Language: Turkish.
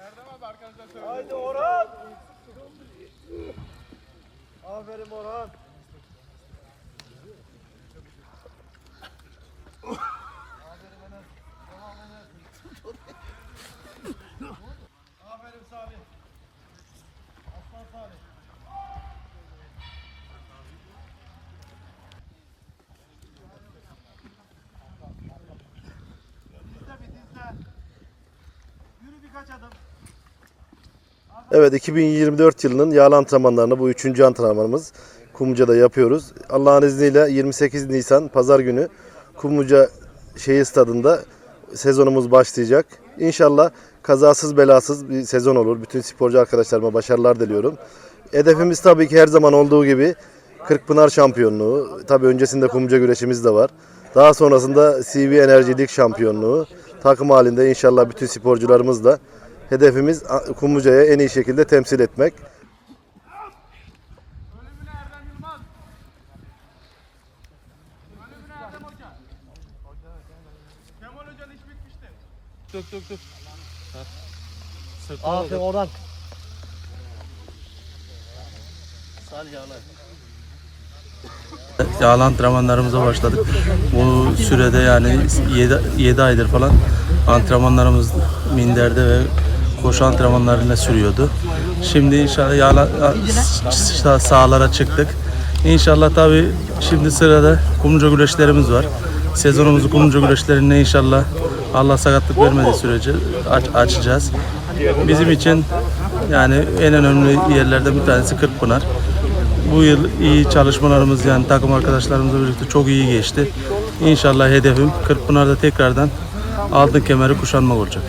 Haydi Orhan. Aferin Orhan. Aferin Salih. Aslan Salih. Dizle bir dizle. Yürü birkaç adım. Evet 2024 yılının yağlı antrenmanlarını bu üçüncü antrenmanımız Kumluca'da yapıyoruz. Allah'ın izniyle 28 Nisan Pazar günü Kumluca şehir stadında sezonumuz başlayacak. İnşallah kazasız belasız bir sezon olur. Bütün sporcu arkadaşlarıma başarılar diliyorum. Hedefimiz tabii ki her zaman olduğu gibi Kırkpınar şampiyonluğu. Tabii öncesinde Kumluca güreşimiz de var. Daha sonrasında CV Enerji Lig şampiyonluğu. Takım halinde inşallah bütün sporcularımızla hedefimiz Kumluca'ya en iyi şekilde temsil etmek. Bitmişti. Dök dök dök. Aferin Yağlar. Yağlı antrenmanlarımıza başladık. Bu sürede yani 7, aydır falan antrenmanlarımız minderde ve koşu antrenmanlarıyla sürüyordu. Şimdi inşallah yağla, sah- sahalara çıktık. İnşallah tabii şimdi sırada kumluca güreşlerimiz var. Sezonumuzu kumluca güreşlerinde inşallah Allah sakatlık vermediği sürece aç- açacağız. Bizim için yani en önemli yerlerden bir tanesi Kırkpınar. Bu yıl iyi çalışmalarımız yani takım arkadaşlarımızla birlikte çok iyi geçti. İnşallah hedefim Kırkpınar'da tekrardan altın kemeri kuşanmak olacak.